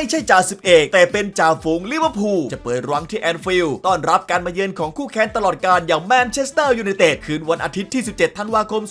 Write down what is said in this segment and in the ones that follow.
ไม่ใช่จ่าสิบเอก แต่เป็นจ่าฝูงลิเวอร์พูลจะเปิดรังที่แอนฟิลด์ต้อนรับการมาเยือนของคู่แข่งตลอดการอย่างแมนเชสเตอร์ยูไนเต็ดคืนวันอาทิตย์ที่ 17 ธันวาคม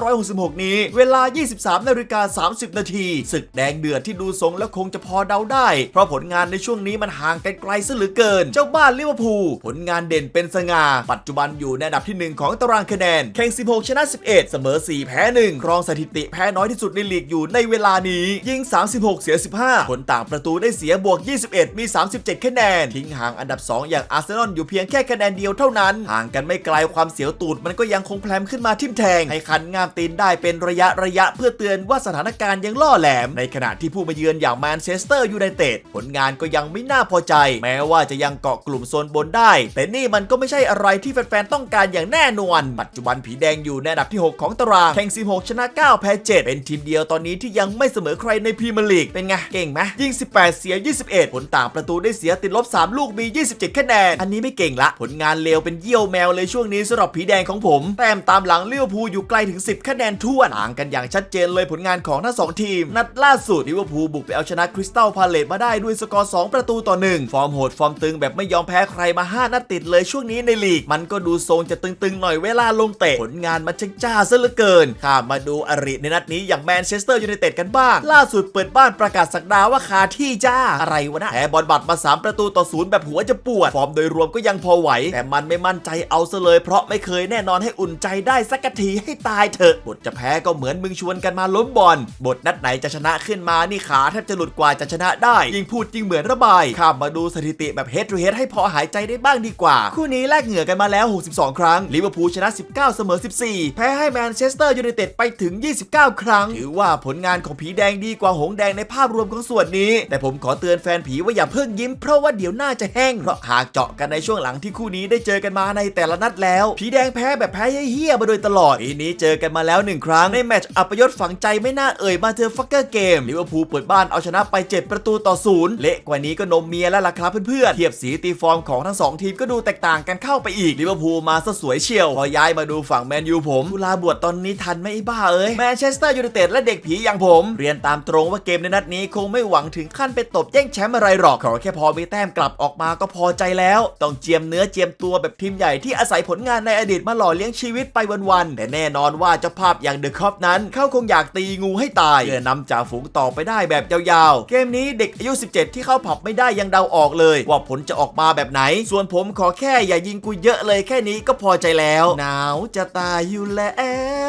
2566 นี้ เวลา 23นาฬิกา30 นาทีศึกแดงเดือดที่ดูทรงแล้วคงจะพอเดาได้ เพราะผลงานในช่วงนี้มันห่างกันไกลซะเหลือเกิน เจ้าบ้านลิเวอร์พูลผลงานเด่นเป็นสง่า ปัจจุบันอยู่ในอันดับที่ 1 ของตารางคะแนนแข่ง 16 ชนะ 11 เสมอ 4 แพ้ 1 ครองสถิติแพ้น้อยที่สุดในลีกอยู่ในเวลานี้ยิง 36 เสีย 15 ผลต่างประตูได้เสียบวก 21 มี 37 คะแนน ทิ้งห่างอันดับ 2 อย่างอาร์เซนอลอยู่เพียงแค่คะแนนเดียวเท่านั้น ห่างกันไม่ไกลความเสียวตูดมันก็ยังคงแพลมขึ้นมาทิ่มแทง ให้คันงามตีนได้เป็นระยะระยะเพื่อเตือนว่าสถานการณ์ยังล่อแหลม ในขณะที่ผู้มาเยือนอย่างแมนเชสเตอร์ยูไนเต็ดผลงานก็ยังไม่น่าพอใจ แม้ว่าจะยังเกาะกลุ่มโซนบนได้ แต่นี่มันก็ไม่ใช่อะไรที่แฟนๆต้องการอย่างแน่นอนปัจจุบันผีแดงอยู่ในอันดับที่ 6 ของตารางแข่ง 16 ชนะ 9 แพ้ 7 เป็นทีมเดียวตอนนี้ที่ยังไม่เสมอใครในพรีเมียร์ลีกเป็นไงเก่งไหมยิง18 เสีย 21 ผลต่างประตูได้เสียติดลบ 3 ลูกมี 27 คะแนน อันนี้ไม่เก่งละ ผลงานเลวเป็นเยี่ยวแมวเลยช่วงนี้สำหรับผีแดงของผม แต้มตามหลังเลิเวอร์พูอยู่ไกลถึง 10 คะแนนท้วนต่างกันอย่างชัดเจนเลยผลงานของทั้งสองทีม นัดล่าสุดลิเวอร์พูลบุกไปเอาชนะคริสตัลพาเลตมาได้ด้วยสกอร์2ประตูต่อ1ฟอร์มโหดฟอร์มตึงแบบไม่ยอมแพ้ใครมา 5 นัดติดเลยช่วงนี้ในลีก มันก็ดูทรงจะตึงๆหน่อยเวลาลงเตะผลงานมันช่างจ้าซะเหลือเกินข้ามมาดูอริในนัดนี้อย่างแมนเชสเตอร์ยูไนเต็ดกันบ้าง ล่าสุดเปิดบ้านประกาศสักดาว่าคาทีจ้า อะไรวะนะแพ้บอลบัตรมา 3 ประตูต่อศูนย์แบบหัวจะปวด ฟอร์มโดยรวมก็ยังพอไหว แต่มันไม่มั่นใจเอาซะเลย เพราะไม่เคยแน่นอนให้อุ่นใจได้สักทีให้ตายเถอะ บทจะแพ้ก็เหมือนมึงชวนกันมาล้มบอล บทนัดไหนจะชนะขึ้นมานี่ขาแทบจะหลุดกว่าจะชนะได้ ยิ่งพูดยิ่งเหมือนระบาย ข้ามมาดูสถิติแบบ head to head ให้พอหายใจได้บ้างดีกว่า คู่นี้แลกเหงื่อกันมาแล้ว 62 ครั้ง ลิเวอร์พูลชนะ 19 เสมอ 14 แพ้ให้แมนเชสเตอร์ยูไนเต็ดไปถึง 29 ครั้ง ถือว่าผลงานของผีแดงดีกว่าหงแดงในภาพรวมของส่วนนี้ แต่ผมขอเตือนแฟนผีว่าอย่าเพิ่งยิ้ม เพราะว่าเดี๋ยวหน้าจะแห้งเพราะหากเจาะกันในช่วงหลังที่คู่นี้ได้เจอกันมาในแต่ละนัดแล้ว ผีแดงแพ้แบบแพ้เฮี้ยมาโดยตลอดปีนี้เจอกันมาแล้วหนึ่งครั้งในแมตช์อัปยศฝังใจไม่น่าเอ่ยมาเธอฟักเกอร์เกมลิเวอร์พูลเปิดบ้านเอาชนะไป 7 ประตูต่อศูนย์เละกว่านี้ก็นมเมียแล้วล่ะครับเพื่อนๆเทียบสีตีฟอร์มของทั้งสองทีมก็ดูแตกต่างกันเข้าไปอีกลิเวอร์พูลมาซะสวยเชียวพอย้ายมาดูฝั่งแมนยูผมเวลาบวชตอนนี้ทันไหมไอ้บ้าเอ้ยแมนเชสเตอร์ยูไนเต็ดและเด็กผีอย่างผม เรียนตามตรงว่าเกมในนัดนี้คงไม่หวังถึงขั้นไปตบแย่งแชมป์อะไรหรอกขอแค่พอมีแต้มกลับออกมาก็พอใจแล้ว ต้องเจียมเนื้อเจียมตัวแบบทีมใหญ่ที่อาศัยผลงานในอดีตมาหล่อเลี้ยงชีวิตไปวันๆแต่แน่นอนว่าเจ้าภาพอย่างเดอะคอปนั้น เขาคงอยากตีงูให้ตายเพื่อนำจ่าฝูงต่อไปได้แบบยาวๆ เกมนี้เด็กอายุ 17 ที่เข้าผับไม่ได้ยังเดาออกเลย ว่าผลจะออกมาแบบไหน ส่วนผมขอแค่อย่ายิงกูเยอะเลยแค่นี้ก็พอใจแล้ว หนาวจะตายอยู่แล้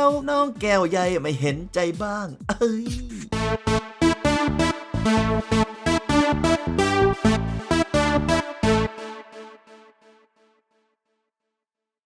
ว น้องแก้วใหญ่ไม่เห็นใจบ้าง เอ้ย